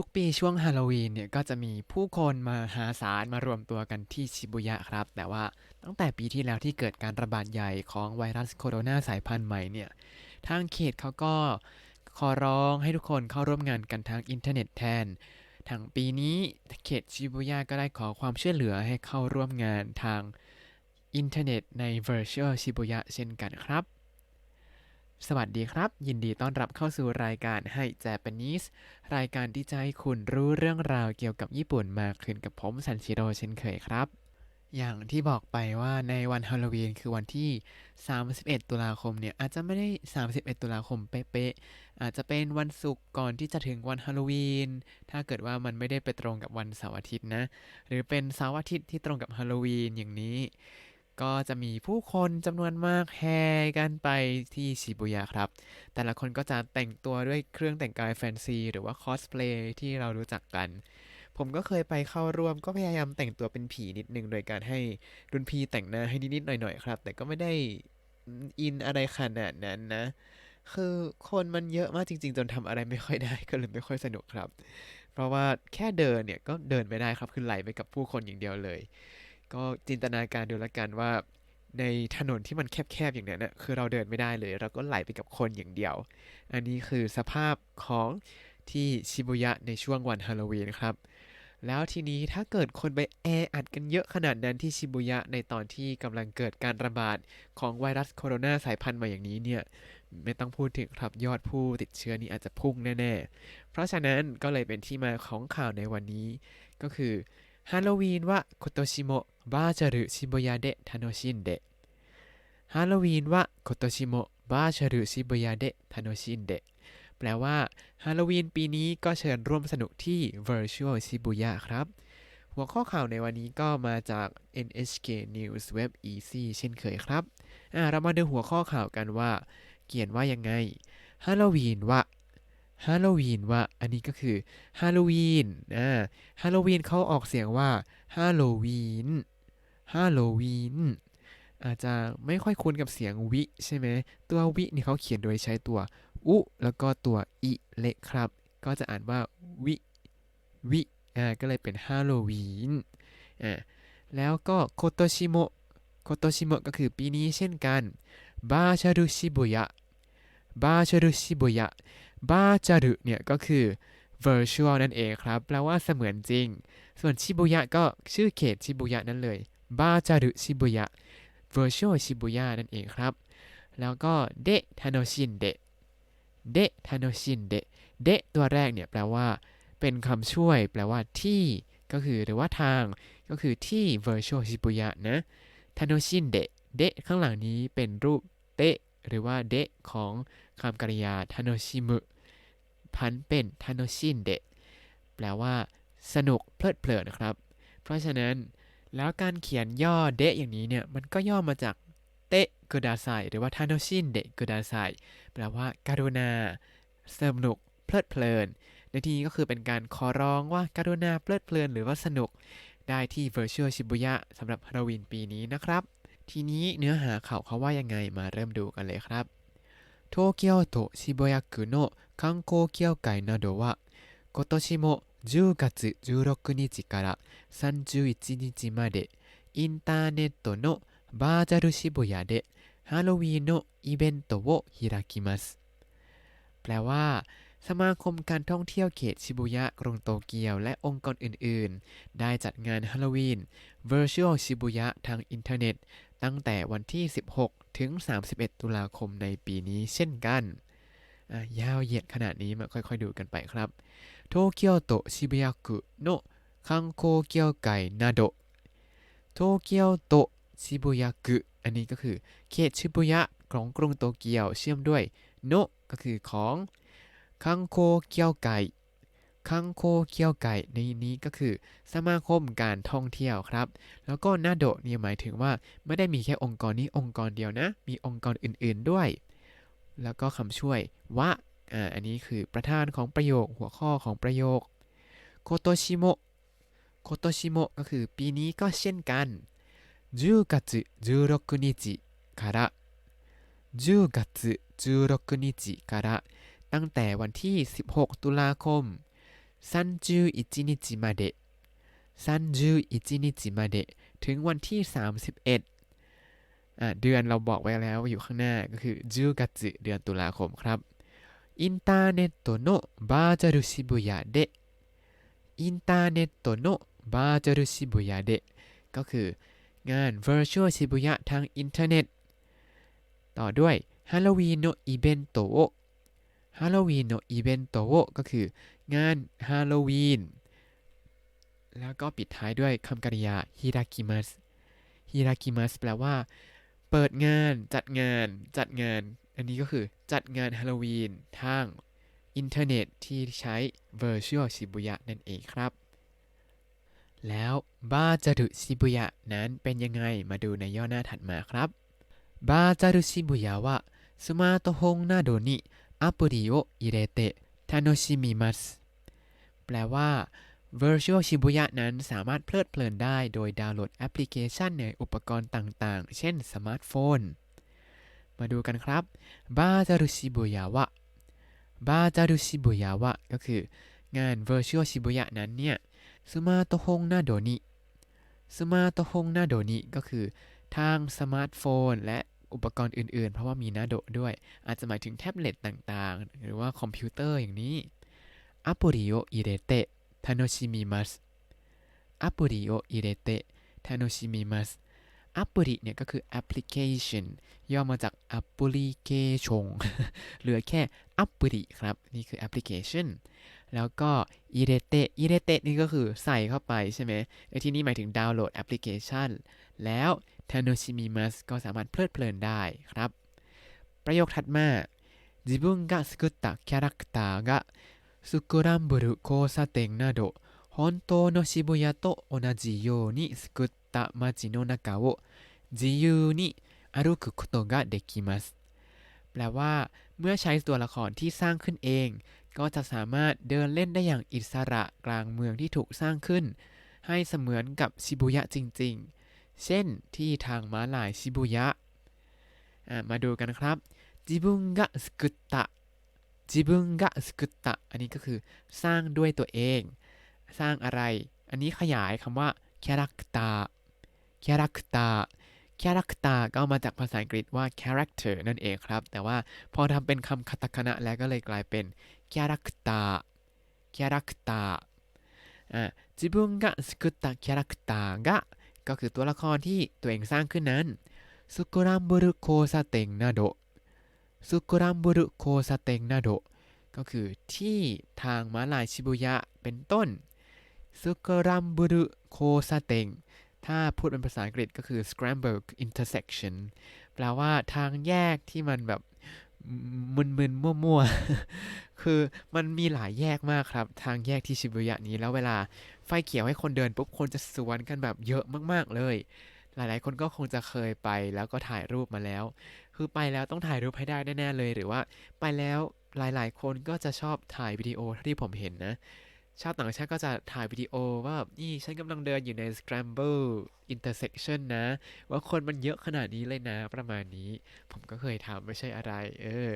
ทุกปีช่วงฮาโลวีนเนี่ยก็จะมีผู้คนมาหาศาลมารวมตัวกันที่ชิบุยะครับ แต่ว่าตั้งแต่ปีที่แล้วที่เกิดการระบาดใหญ่ของไวรัสโคโรนาสายพันธุ์ใหม่เนี่ย ทางเขตเขาก็ขอร้องให้ทุกคนเข้าร่วมงานกันทางอินเทอร์เน็ตแทนทางปีนี้เขตชิบุยะก็ได้ขอความช่วยเหลือให้เข้าร่วมงานทางอินเทอร์เน็ตใน Virtual Shibuya เช่นกันครับ สวัสดีครับ ยินดีต้อนรับเข้าสู่รายการให้ Japanese รายการที่จะให้คุณรู้เรื่องราวเกี่ยวกับญี่ปุ่นมากขึ้นกับผมซันชิโร่เช่นเคยครับ อย่างที่บอกไปว่าในวันฮาโลวีนคือวันที่ 31 ตุลาคมเนี่ย อาจจะไม่ได้ 31 ตุลาคมเป๊ะๆอาจจะเป็นวันศุกร์ก่อนที่จะถึงวันฮาโลวีนถ้าเกิดว่ามันไม่ได้ไปตรงกับวันเสาร์อาทิตย์นะ หรือเป็นเสาร์อาทิตย์ที่ตรงกับฮาโลวีนอย่างนี้ ก็จะมีผู้คนจำนวนมากแห่กันไปที่ชิบุยะครับ แต่ละคนก็จะแต่งตัวด้วยเครื่องแต่งกายแฟนซี หรือว่าคอสเพลย์ที่เรารู้จักกัน ผมก็เคยไปเข้าร่วมก็พยายามแต่งตัวเป็นผีนิดนึง โดยการให้รุ่นพี่แต่งหน้าให้นิดๆหน่อยๆครับ แต่ก็ไม่ได้อินอะไรขนาดนั้นนะ คือคนมันเยอะมากจริง ๆ จนทำอะไรไม่ค่อยได้ก็เลยไม่ค่อยสนุกครับ เพราะว่าแค่เดินเนี่ยก็เดินไม่ได้ครับคือไหลไปกับผู้คนอย่างเดียวเลย ก็จินตนาการดูแล้วกันว่า ในถนนที่มันแคบๆอย่างนั้นน่ะคือเราเดินไม่ได้เลย เราก็ไหลไปกับคนอย่างเดียว อันนี้คือสภาพของที่ชิบุยะในช่วงวันฮาโลวีนครับ แล้วทีนี้ถ้าเกิดคนไปแออัดกันเยอะขนาดนั้นที่ชิบุยะในตอนที่กำลังเกิดการระบาดของไวรัสโคโรนาสายพันธุ์ใหม่อย่างนี้เนี่ยไม่ต้องพูดถึงครับยอดผู้ติดเชื้อนี่อาจจะพุ่งแน่ ๆ เพราะฉะนั้นก็เลยเป็นที่มาของข่าวในวันนี้ ก็คือ ฮาโลวีนว่าโคโตชิโมะบาจารุชิบยะเดะทาโนชินเดะฮาโลวีนว่าโคโตชิโมะบาจารุชิบยะเดะทาโนชินเดะแปลว่าฮาโลวีนปีนี้ก็เชิญร่วมสนุกที่ Virtual Shibuya ครับ หัวข้อข่าวในวันนี้ก็มาจาก NHK News Web Easy เช่นเคยครับ เรามาดูหัวข้อข่าวกันว่า เขียนว่ายังไงฮาโลวีนว่า ฮาโลวีนว่าอันนี้ก็คือฮาโลวีนอ่าฮาโลวีนเขาออกเสียงว่าฮาโลวีนฮาโลวีนอาจจะไม่ค่อยคุ้นกับเสียงวิใช่ไหมตัววินี่เขาเขียนโดยใช้ตัวอุแล้วก็ตัวอิเละครับ ก็จะอ่านว่าวิวิอ่าก็เลยเป็นฮาโลวีนอ่าแล้วก็โคโตชิโมะโคโตชิโมะก็คือปีนี้เช่นกันบาชารุชิบุยะบาชารุชิบุยะ บาจารุเนี่ยก็คือ virtual นั่นเองครับแปลว่าเสมือนจริง ส่วนชิบุยะก็ชื่อเขตชิบุยะนั่นเลยบาจารุชิบุยะ virtual ชิบุยะนั่นเองครับ แล้วก็เดะทานชินเดะเดะทานชินเดะเดะตัวแรกเนี่ยแปลว่า เป็นคำช่วย แปลว่าที่ก็คือหรือว่าทางก็คือที่ virtual ชิบุยะนะทานชินเดะเดะข้างหลังนี้เป็นรูปเตะ หรือว่าเดะของคำกริยาทาโนชิมุพันเป็นทาโนชินเดะแปลว่า สนุกเพลิดเพลินนะครับ เพราะฉะนั้นแล้วการเขียนย่อเดะอย่างนี้เนี่ย มันก็ย่อมาจากเตะกุดาไซหรือว่าทาโนชินเดะกุดาไซแปลว่าการุณาสนุกเพลิดเพลิน ในที่นี้ก็คือเป็นการขอร้องว่าการุณาเพลิดเพลิน หรือว่าสนุกได้ที่ Virtual Shibuya สำหรับฮาโลวีนปีนี้นะครับ ทีนี้เนื้อหาข่าวเขาว่ายังไงมาเริ่มดูกันเลยครับ 東京都渋谷区の観光協会などは今年も10月16日から31日までインターネットのバーチャル渋谷でハロウィンのイベントを開きますแปลว่า สมาคมการท่องเที่ยวเขตชิบุยะกรุงโตเกียว และองค์กรอื่น ๆ ได้จัดงานฮาโลวีน Virtual Shibuya ทางอินเทอร์เน็ต ตั้งแต่วันที่ 16 ถึง 31 ตุลาคมในปีนี้เช่นกัน ยาวเหยียดขนาดนี้มาค่อยๆดูกันไปครับโตเกียวโตชิบุยะคุโนคังโกเกียวไกนาโดโตเกียวโตชิบุยะคุอันนี้ก็คือเขตชิบุยะของกรุงโตเกียวเชื่อมด้วยโนก็คือของคังโกเกียวไก คังโกเกียวไกในนี้ก็คือ สมาคมการท่องเที่ยวครับ แล้วก็นาโดะเนี่ยหมายถึงว่าไม่ได้มีแค่องค์กรนี้องค์กรเดียวนะ มีองค์กรอื่นๆด้วย แล้วก็คำช่วยวะอ่าอันนี้คือประธานของประโยคหัวข้อของประโยคโคโตชิโมะโคโตชิโมะก็คือปีนี้ก็เช่นกัน10月16日から10月16日からตั้งแต่วันที่ 16 ตุลาคม 31นิจิมาเดะ31นิจิมาเดะถึงวันที่ 31อะเดือนเราบอกไว้แล้วอยู่ข้างหน้าก็คือ10กัตสึเดือนตุลาคมครับอินเทอร์เน็ตโนบาจารุชิบุยาเดะอินเทอร์เน็ตโนบาจารุชิบุยาเดะก็คืองาน Virtual Shibuya ทางอินเทอร์เน็ต ต่อด้วยฮาโลวีโน่ no เบนโตฮาโลวีนโนอีเวนโตก็คือ งานฮาโลวีน แล้วก็ปิดท้ายด้วยคำกริยาฮิรากิมัสฮิรากิมัสแปลว่า เปิดงาน จัดงาน จัดงาน อันนี้ก็คือจัดงานฮาโลวีนทางอินเทอร์เน็ตที่ใช้ Virtual Shibuya นั่นเองครับ แล้วบาจารุชิบุยะนั้นเป็นยังไงมาดูในย่อหน้าถัดมาครับบาจารุชิบุยะว่าสมาร์ทโฮงน้าโดนิอัปริโออิเรเตะ ทาโนชิมิมัสแปลว่า Virtual Shibuya นั้นสามารถเพลิดเพลินได้โดยดาวน์โหลดแอปพลิเคชันในอุปกรณ์ต่างๆ เช่นสมาร์ทโฟน มาดูกันครับบาจารุชิบุยาวะบาจารุชิบุยาวะก็คืองาน Virtual Shibuya นั้นเนี่ยสมาร์ตฮงนาโดนิสมาร์ตฮงนาโดนิก็คือทางสมาร์ทโฟนและ อุปกรณ์อื่นๆ เพราะว่ามีนาโดด้วย อาจจะหมายถึงแท็บเล็ตต่างๆ หรือว่าคอมพิวเตอร์อย่างนี้アプリを入れて楽しみますアプリを入れて楽しみますアプリเนี่ยก็คือ application ย่อมาจาก application เหลือแค่ อัปริครับ นี่คือ application แล้วก็ อิเรเตอิเรเตนี่ก็คือใส่เข้าไปใช่ไหมในที่นี้หมายถึงดาวน์โหลดแอปพลิเคชัน แล้ว ทาโนชิมิมัสก็สามารถเพลิดเพลินได้ครับ ประโยคถัดมา自分が作ったキャラクターがスクランブル交差点など本当の渋谷と同じように作った街の中を自由に歩くことができますแปลว่า เมื่อใช้ตัวละครที่สร้างขึ้นเองก็จะสามารถเดินเล่นได้อย่างอิสระกลางเมืองที่ถูกสร้างขึ้น ให้เสมือนกับชิบุยะจริงๆ เช่นที่ทางม้าลายชิบุยะมาดูกันครับจิบุงกะสกุตตะจิบุงกะสกุตตะอันนี้ก็คือสร้างด้วยตัวเอง สร้างอะไร อันนี้ขยายคำว่าแครักตาแครักตาแครักตาก็มาจากภาษาอังกฤษว่า character นั่นเองครับ แต่ว่าพอทำเป็นคำคาตาคณะแล้วก็เลยกลายเป็นแครักตาแครักตาจิบุงกะสกุตตะแครักตากะ ก็คือตัวละครที่ตัวเองสร้างขึ้นนั้นสุกรัมบุรุโคซาเต็งนาโดสุกรัมบุรุโคซาเต็งนาโดก็คือที่ทางม้าลายชิบุยะเป็นต้นสุกรัมบุรุโคซาเต็งถ้าพูดเป็นภาษาอังกฤษก็คือ scramble intersection แปลว่าทางแยกที่มันแบบ มึนๆ มั่วๆ คือมันมีหลายแยกมากครับ ทางแยกที่ชิบุยะนี้แล้วเวลาไฟเขียวให้คนเดินปุ๊บคนจะสวนกันแบบเยอะมากๆเลย หลายๆ คนก็คงจะเคยไปแล้วก็ถ่ายรูปมาแล้ว คือไปแล้วต้องถ่ายรูปให้ได้แน่ๆเลย หรือว่า ไปแล้วหลายๆ คนก็จะชอบถ่ายวิดีโอที่ผมเห็นนะ ชาวต่างชาติก็จะถ่ายวิดีโอว่านี่ฉันกำลังเดินอยู่ใน Scramble Intersection นะ ว่าคนมันเยอะขนาดนี้เลยนะประมาณนี้ ผมก็เคยทำไม่ใช่อะไร เออ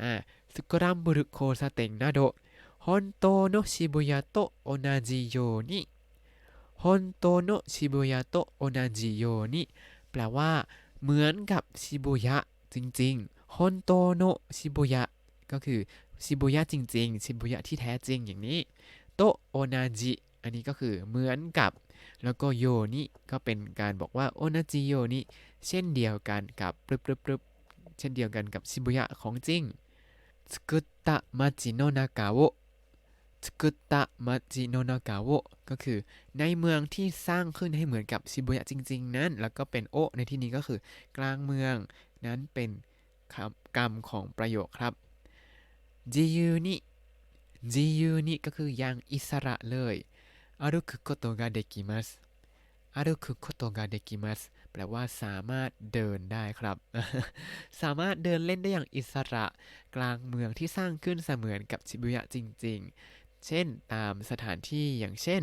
อ่าสุกรัมบุรุโคซาเต็งนาโดฮอนโตโนชิบุยะโตโอนาจิโยนิฮอนโตโนชิบุยะโตโอนาจิโยนิแปลว่า เหมือนกับชิบุยะจริงๆฮอนโตโนชิบุยะก็คือชิบุยะจริงๆ ชิบุยะที่แท้จริงอย่างนี้ โตโอนาจิอันนี้ก็คือเหมือนกับ แล้วก็โยนี่ก็เป็นการบอกว่าโอนาจิโยนี่เช่นเดียวกันกับปรึบปรึบปรึบเช่นเดียวกันกับชิบุยะของจริงสกุตตะมาจิโนนากาโอสกุตตะมาจิโนนากาโอก็คือในเมืองที่สร้างขึ้นให้เหมือนกับชิบุยะจริง ๆ นั้น แล้วก็เป็นโอในที่นี้ก็คือกลางเมืองนั้นเป็นคำกรรมของประโยคครับจิยูนิ 自由にก็คืออย่างอิสระเลย歩くことができます歩くことができますแปลว่าสามารถเดินได้ครับ สามารถเดินเล่นได้อย่างอิสระ กลางเมืองที่สร้างขึ้นเสมือนกับชิบุยะจริงๆ เช่นตามสถานที่อย่างเช่น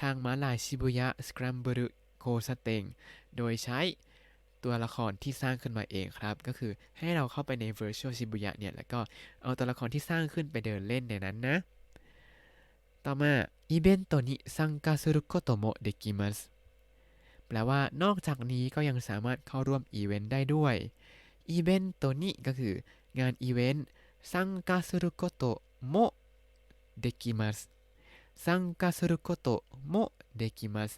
ทางม้าลายชิบุยะสครัมเบรุโคสเตงโดยใช้ ตัวละครที่สร้างขึ้นมาเองครับ ก็คือให้เราเข้าไปใน Virtual Shibuya เนี่ยแล้วก็เอาตัวละครที่สร้างขึ้นไปเดินเล่นในนั้นนะ ต่อมาอีเวนต์ตัวนี้สังกาซุรุโกโตโมเดกิมัสแปลว่านอกจากนี้ก็ยังสามารถเข้าร่วมอีเวนต์ได้ด้วยอีเวนต์ตัวนี้ก็คืองานอีเวนต์สังกาซุรุโกโตโมเดกิมัสสังกาซุรุโกโตโมเดกิมัส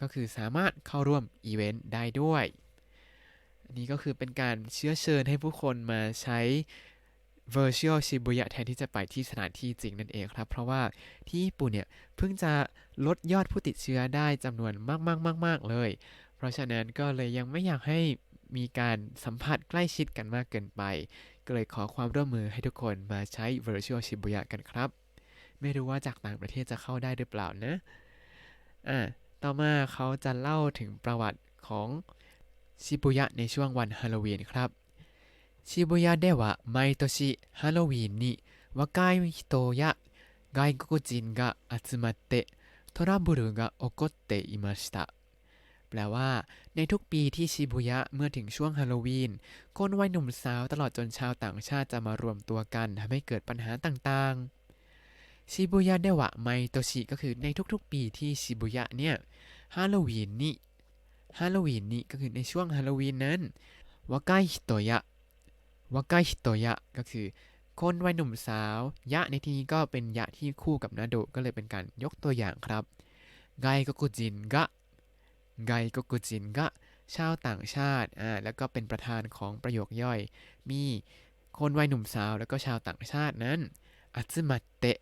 ก็คือสามารถเข้าร่วมอีเวนต์ได้ด้วย นี้ก็คือเป็นการเชื้อเชิญให้ผู้คนมาใช้ Virtual Shibuya แทนที่จะไปที่สถานที่จริงนั่นเองครับ เพราะว่าที่ญี่ปุ่นเนี่ย เพิ่งจะลดยอดผู้ติดเชื้อได้จำนวนมากๆๆๆเลย เพราะฉะนั้นก็เลยยังไม่อยากให้มีการสัมผัสใกล้ชิดกันมากเกินไป ก็เลยขอความร่วมมือให้ทุกคนมาใช้ Virtual Shibuya กันครับ ไม่รู้ว่าจากต่างประเทศจะเข้าได้หรือเปล่านะ อ่า ต่อมาเขาจะเล่าถึงประวัติของ ชิบุยะในช่วงวันฮาโลวีนครับชิบุยะでは毎年ハロウィンに若い人や外国人が集まってトラブルが起こっていましたแปลว่า ในทุกปีที่ชิบุยะเมื่อถึงช่วงฮาโลวีน คนวัยหนุ่มสาวตลอดจนชาวต่างชาติจะมารวมตัวกันทำให้เกิดปัญหาต่างๆชิบุยะเดวะไมโตชิก็คือในทุกๆ ปีที่ชิบุยะเนี่ยฮาโลวีนนี่ ฮาโลวีนนี่ก็คือในช่วงฮาโลวีนนั้นวากายฮิโตยะวากายฮิโตยะก็คือ คนวัยหนุ่มสาว ยะในที่นี้ก็เป็นยะที่คู่กับนาโดก็เลยเป็นการยกตัวอย่างครับไกโกกุจินกะไกโกกุจินกะชาวต่างชาติอ่าแล้วก็เป็นประธานของประโยคย่อย มีคนวัยหนุ่มสาวแล้วก็ชาวต่างชาตินั้นอัตมัตเตะ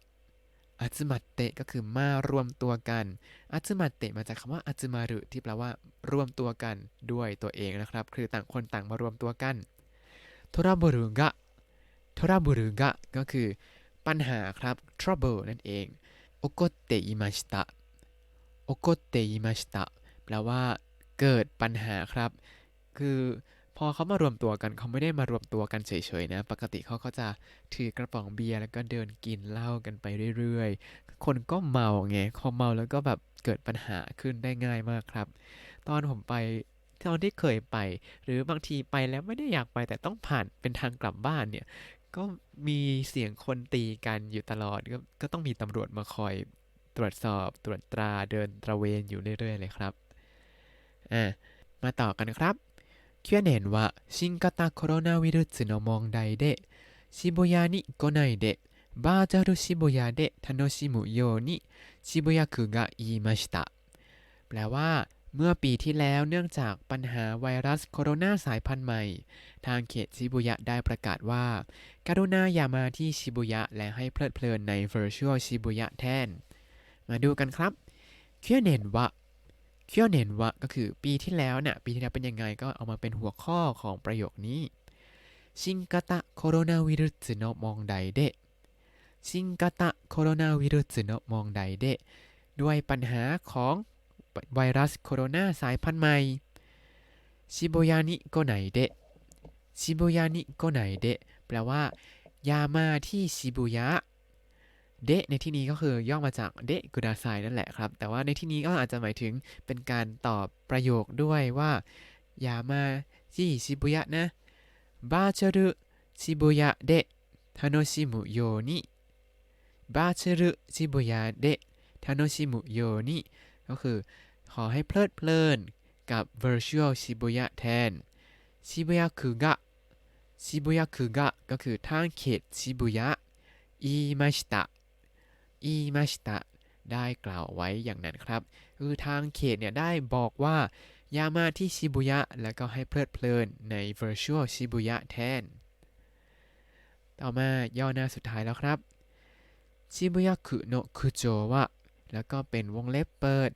อัตมัตเตะก็คือมารวมตัวกันอัตมัตเตะมาจากคำว่าอัตมารุที่แปลว่ารวมตัวกันด้วยตัวเองนะครับ คือต่างคนต่างมารวมตัวกันทราบุรุกะทราบุรุกะก็คือปัญหาครับ trouble นั่นเองโอโกเตอิมาชิตะโอโกเตอิมาชิตะแปลว่าเกิดปัญหาครับ คือ พอเขามารวมตัวกันเขาไม่ได้มารวมตัวกันเฉยๆนะ ปกติเขาก็จะถือกระป๋องเบียร์แล้วก็เดินกินเหล้ากันไปเรื่อยๆ คนก็เมาไงพอเมาแล้วก็แบบเกิดปัญหาขึ้นได้ง่ายมากครับ ตอนผมไปตอนที่เคยไป หรือบางทีไปแล้วไม่ได้อยากไปแต่ต้องผ่านเป็นทางกลับบ้านเนี่ย ก็มีเสียงคนตีกันอยู่ตลอดก็ก็ต้องมีตำรวจมาคอยตรวจสอบตรวจตราเดินตระเวนอยู่เรื่อยๆเลยครับอ่ามาต่อกันครับ 去年は新型コロナウイルスの問題で渋谷に来ないでバーチャル渋谷で楽しむように渋谷区が言いましたแปลว่า เมื่อปีที่แล้วเนื่องจากปัญหาไวรัสโคโรนาสายพันธุ์ใหม่ ทางเขตชิบุยะได้ประกาศว่า การุณาอย่ามาที่ชิบุยะและให้เพลิดเพลินใน Virtual ชิบุยะแทน มาดูกันครับเคียวเนนวะ เคียวเนนวะก็คือปีที่แล้วเนี่ยปีที่แล้วเป็นยังไงก็เอามาเป็นหัวข้อของประโยคนี้ชินกาตะโคโรนาวิรุสโนมองไดเดชินกาตะโคโรนาวิรุสโนมองไดเดด้วยปัญหาของไวรัสโคโรนาสายพันธุ์ใหม่ชิโบยานิโกไนเดชิโบยานิโกไนเดะแปลว่า ยามาที่ชิบุยะ เดะในที่นี้ก็คือย่อมาจากเดะกุดาไซนั่นแหละครับ แต่ว่าในที่นี้ก็อาจจะหมายถึงเป็นการตอบประโยคด้วยว่า อย่ามาที่ชิบุยะนะบาเชรุชิบุยะเดะทานชิมุโยนิบาเชรุชิบุยะเดะทานชิมุโยนิก็คือ ขอให้เพลิดเพลินกับ virtual Shibuya แทน Shibuya คือกะ Shibuya คือกะก็คือทางเขตชิบุยะอีมาชิตะ อีมาชิตะได้กล่าวไว้อย่างนั้นครับ คือทางเขตเนี่ยได้บอกว่า อย่ามาที่ชิบุยะแล้วก็ให้เพลิดเพลินใน virtual ชิบุยะแทน ต่อมาย่อหน้าสุดท้ายแล้วครับชิบุยะคุโนะคุโจวะแล้วก็เป็นวงเล็บเปิด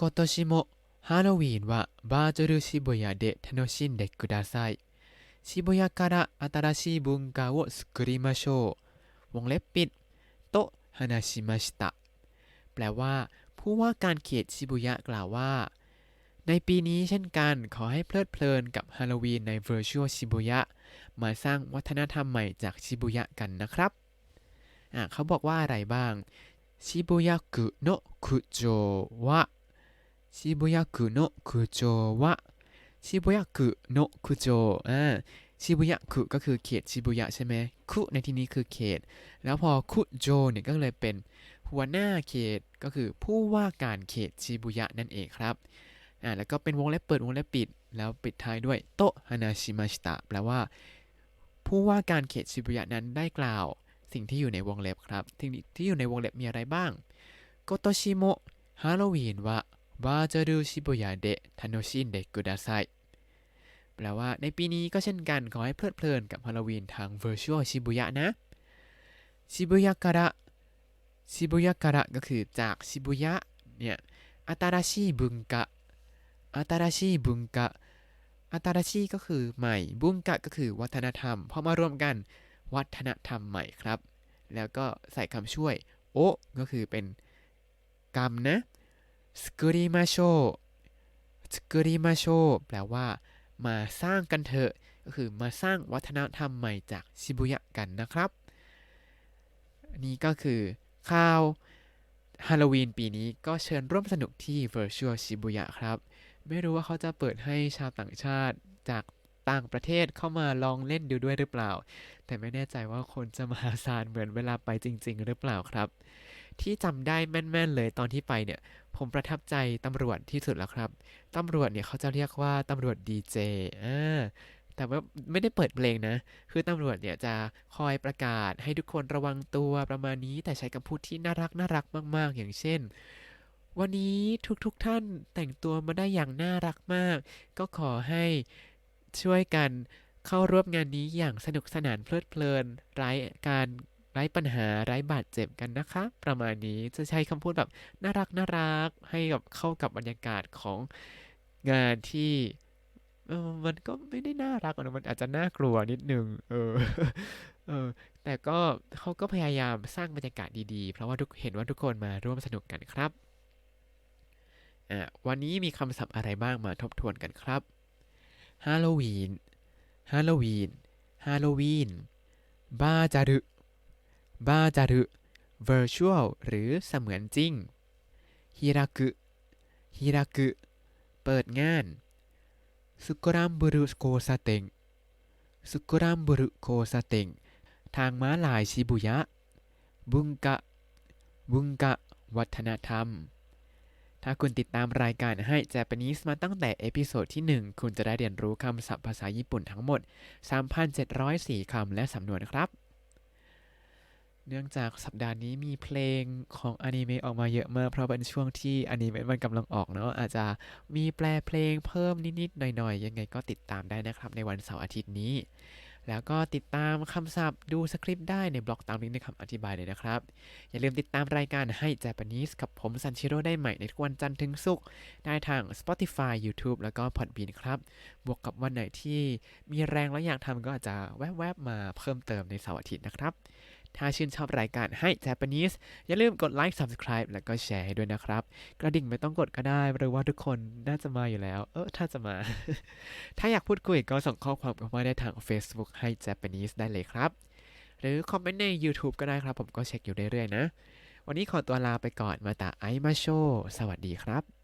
今年もハロウィーンはバーチャル渋谷で楽しんでください。渋谷から新しい文化を作りましょう。วงเล็บปิด โตะ ฮานาชิมาชิตะ แปลว่า ผู้ว่าการเขตชิบุยะกล่าวว่า ในปีนี้เช่นกันขอให้เพลิดเพลินกับฮาโลวีนใน Virtual ชิบุยะมาสร้างวัฒนธรรมใหม่จากชิบุยะกันนะครับ เขาบอกว่าอะไรบ้างชิบุยะกุโนคุโจวะชิบุยะกุโนคุโจวะชิบุยะกุโนคุโจอ่า ชิบุยะคุก็คือเขตชิบุยะใช่ไหมคุในที่นี้คือเขต แล้วพอคุโจเนี่ยก็เลยเป็นหัวหน้าเขตก็คือผู้ว่าการเขตชิบุยะนั่นเองครับอ่าแล้วก็เป็นวงเล็บเปิดวงเล็บปิด แล้วปิดท้ายด้วยโตฮานาชิมาชิตะแปลว่า ผู้ว่าการเขตชิบุยะนั้นได้กล่าว สิ่งที่อยู่ในวงเล็บครับสิ่งที่อยู่ในวงเล็บมีอะไรบ้างโกโตชิโมฮาโลวีนวะวาจารุชิบุยะเดะทาโนชินเดกุดาไซ แปลว่าในปีนี้ก็เช่นกันขอให้เพลิดเพลินกับฮาโลวีนทาง Virtual ชิบุยะนะชิบุยะการะชิบุยะการะก็คือจากชิบุยะเนี่ยอัตราชีบุงกะอัตราชีบุงกะอัตราชีก็คือใหม่บุงกะก็คือวัฒนธรรมพอมารวมกันวัฒนธรรมใหม่ครับ แล้วก็ใส่คำช่วย โอก็คือเป็นกรรมนะสกุริมาโชสกุริมาโชแปลว่า มาสร้างกันเถอะ ก็คือมาสร้างวัฒนธรรมใหม่จากชิบุยะกันนะครับ นี่ก็คือข่าวฮาโลวีนปีนี้ก็เชิญร่วมสนุกที่ Virtual ชิบุยะครับ ไม่รู้ว่าเขาจะเปิดให้ชาวต่างชาติจากต่างประเทศเข้ามาลองเล่นดูด้วยหรือเปล่า แต่ไม่แน่ใจว่าคนจะมหาศาลเหมือนเวลาไปจริง ๆ หรือเปล่าครับ ที่จำได้แม่นๆเลยตอนที่ไปเนี่ย ผมประทับใจตำรวจที่สุดแล้วครับตำรวจเนี่ยเขาจะเรียกว่าตำรวจดีเจอ่าแต่ว่าไม่ได้เปิดเพลงนะ คือตำรวจเนี่ยจะคอยประกาศให้ทุกคนระวังตัวประมาณนี้ แต่ใช้คำพูดที่น่ารักน่ารักมาก ๆ อย่างเช่น วันนี้ทุกๆทท่านแต่งตัวมาได้อย่างน่ารักมาก ก็ขอให้ช่วยกันเข้าร่วมงานนี้อย่างสนุกสนานเพลิดเพลินไร้การ ไร้ปัญหาไร้บาดเจ็บกันนะคะ ประมาณนี้จะใช้คำพูดแบบน่ารักน่ารักให้กับเข้ากับบรรยากาศของงานที่มันก็ไม่ได้น่ารักนะมันอาจจะน่ากลัวนิดนึง เออ เออ แต่ก็เขาก็พยายามสร้างบรรยากาศดีๆ เพราะว่าทุกเห็นว่าทุกคนมาร่วมสนุกกันครับ อะ วันนี้มีคำศัพท์อะไรบ้างมาทบทวนกันครับ ฮาโลวีน ฮาโลวีน ฮาโลวีน บาจารุ บาจารุ virtual หรือเสมือนจริงฮิรากุฮิรากุเปิดงานสุกรัมบุรุโกซาเตงสุกรัมบุรุโกซาเตงทางม้าลายชิบุยะ บุงกะ บุงกะ วัฒนธรรม ถ้าคุณติดตามรายการให้ Japanese มาตั้งแต่เอพิโซดที่ 1 คุณจะได้เรียนรู้คำศัพท์ภาษาญี่ปุ่นทั้งหมด 3,704 คำและสำนวนครับ เนื่องจากสัปดาห์นี้มีเพลงของอนิเมะออกมาเยอะมาก เพราะเป็นช่วงที่อนิเมะมันกำลังออกเนาะอาจจะมีแปลเพลงเพิ่มนิดๆหน่อยๆ ยังไงก็ติดตามได้นะครับในวันเสาร์อาทิตย์นี้ แล้วก็ติดตามคำศัพท์ดูสคริปต์ได้ในบล็อกตามลิงก์ในคำอธิบายเลยนะครับ อย่าลืมติดตามรายการให้ Japanese กับผมซันชิโร่ได้ใหม่ในทุกวันจันทร์ถึงศุกร์ได้ทาง Spotify YouTube แล้วก็ Podbean ครับบวกกับวันไหนที่มีแรงและอยากทำก็อาจจะแวบๆมาเพิ่มเติมในเสาร์อาทิตย์นะครับ ถ้าชื่นชอบรายการให้ Japanese อย่าลืมกดไลค์ Subscribe แล้วก็แชร์ให้ด้วยนะครับ กระดิ่งไม่ต้องกดก็ได้หรือว่าทุกคนน่าจะมาอยู่แล้ว เออถ้าจะมา ถ้าอยากพูดคุยก็ส่งข้อความเข้ามาได้ทาง Facebook ให้ Japanese ได้เลยครับ หรือคอมเมนต์ใน YouTube ก็ได้ครับ ผมก็เช็คอยู่เรื่อยๆนะ วันนี้ขอตัวลาไปก่อนมาตาไอมาโช สวัสดีครับ